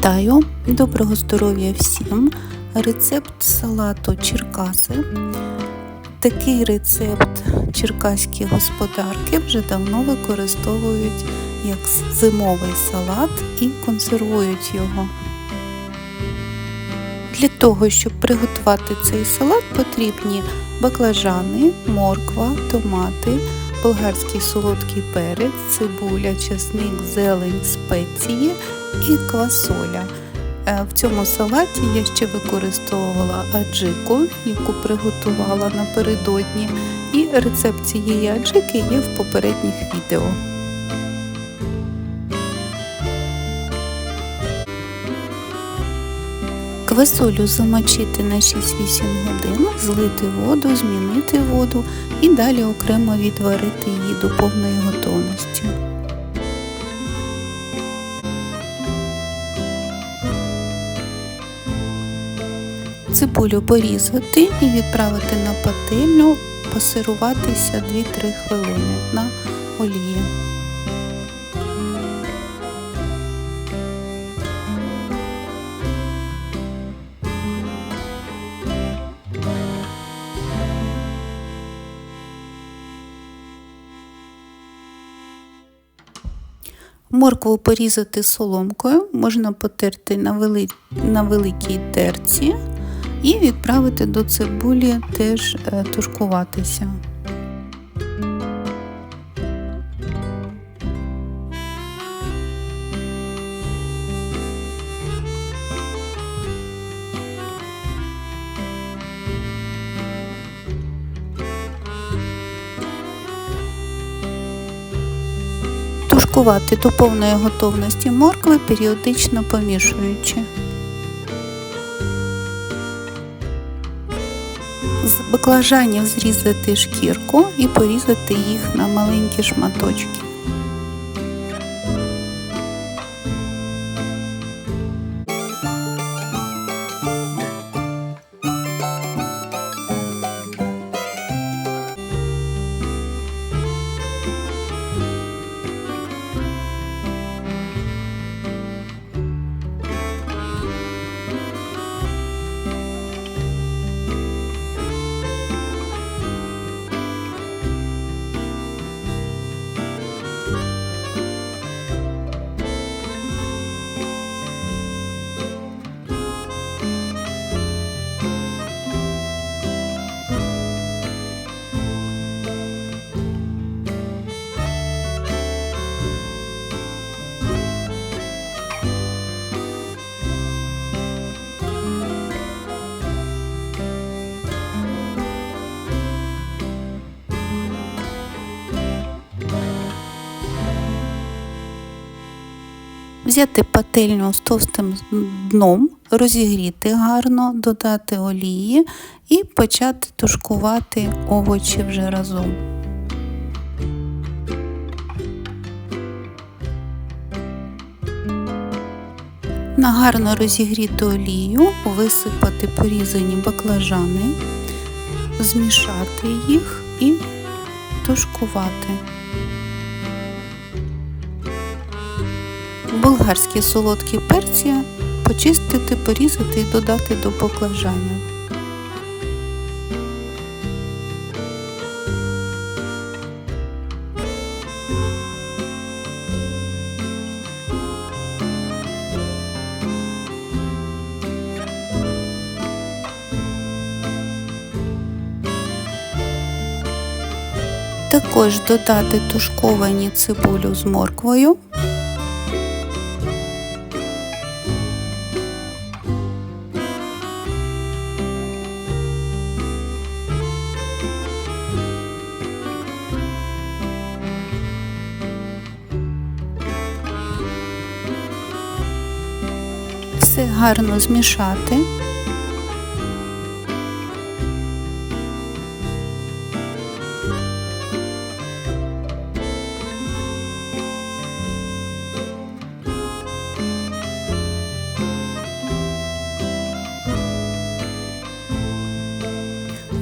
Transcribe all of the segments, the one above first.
Вітаю! Доброго здоров'я всім! Рецепт салату Черкаси. Такий рецепт черкаські господарки вже давно використовують як зимовий салат і консервують його. Для того, щоб приготувати цей салат, потрібні баклажани, морква, томати, болгарський солодкий перець, цибуля, часник, зелень, спеції і квасоля. Е, в цьому салаті я ще використовувала аджику, яку приготувала напередодні, і рецепт цієї аджики є в попередніх відео. Квасолю замочити на 6-8 годин, злити воду, змінити воду і далі окремо відварити її до повної готовності. Цибулю порізати і відправити на пательню, пасируватися 2-3 хвилини на олії. Моркву порізати соломкою, можна потерти на, вели... на великій терці і відправити до цибулі теж е, тушкуватися. Тушкувати до повної готовності моркви, періодично помішуючи. З баклажанів зрізати шкірку і порізати їх на маленькі шматочки. Взяти пательню з товстим дном, розігріти гарно, додати олії і почати тушкувати овочі вже разом. На гарно розігріту олію висипати порізані баклажани, змішати їх і тушкувати. Болгарські солодкі перці почистити, порізати і додати до баклажанів. Також додати тушковані цибулю з морквою. Все гарно змішати.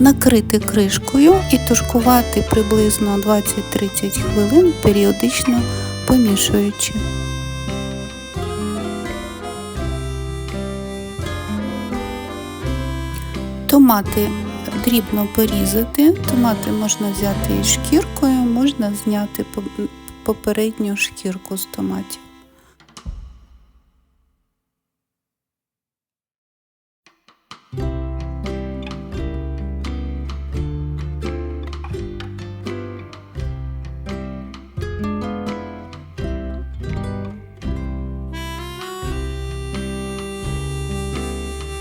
Накрити кришкою і тушкувати приблизно 20-30 хвилин, періодично помішуючи. Томати дрібно порізати. Томати можна взяти із шкіркою, можна зняти попередню шкірку з томатів.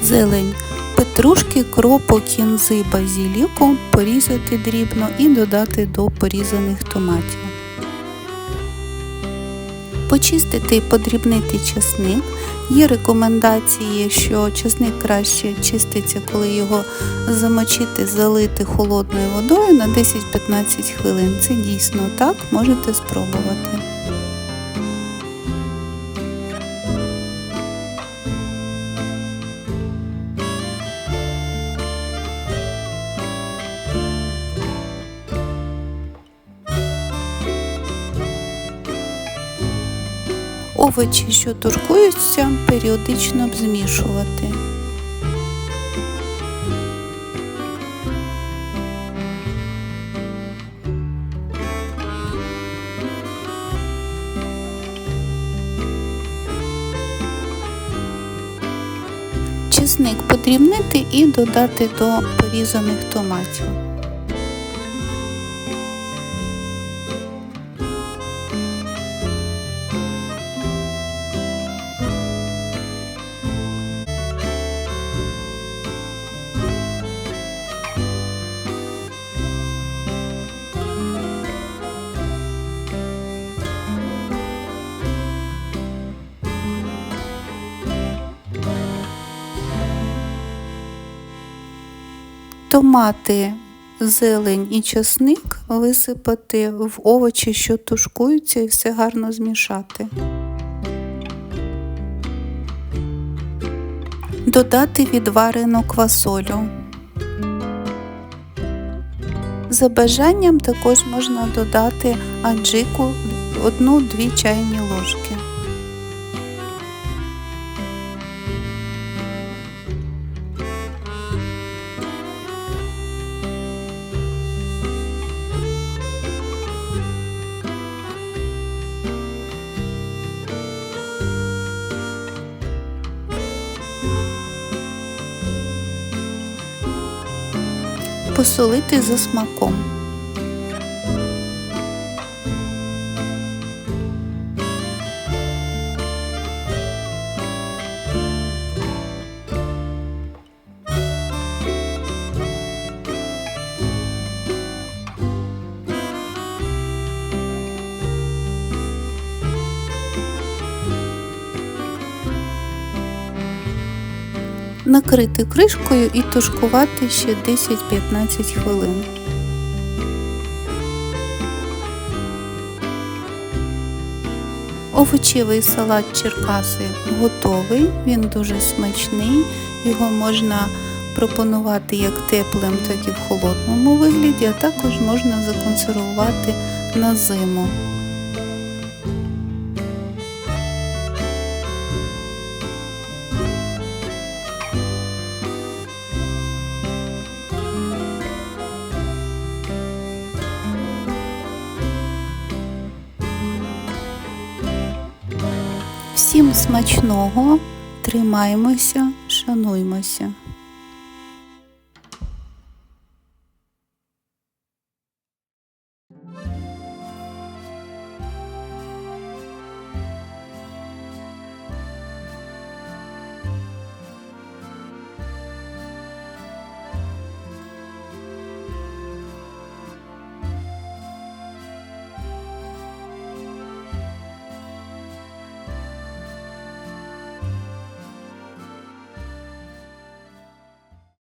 Зелень. Петрушки, кропу, кінзи, базіліку порізати дрібно і додати до порізаних томатів. Почистити і подрібнити часник. Є рекомендації, що часник краще чиститься, коли його замочити, залити холодною водою на 10-15 хвилин. Це дійсно так, можете спробувати. Овочі, що тушкуються, періодично змішувати. Чесник подрібнити і додати до порізаних томатів. Томати, зелень і часник висипати в овочі, що тушкуються, і все гарно змішати. Додати відварену квасолю. За бажанням також можна додати аджику 1-2 чайні ложки. Посолити за смаком. Накрити кришкою і тушкувати ще 10-15 хвилин. Овочевий салат Черкаси готовий, він дуже смачний, його можна пропонувати як теплим, так і в холодному вигляді, а також можна законсервувати на зиму. Всім смачного, тримаймося, шануймося.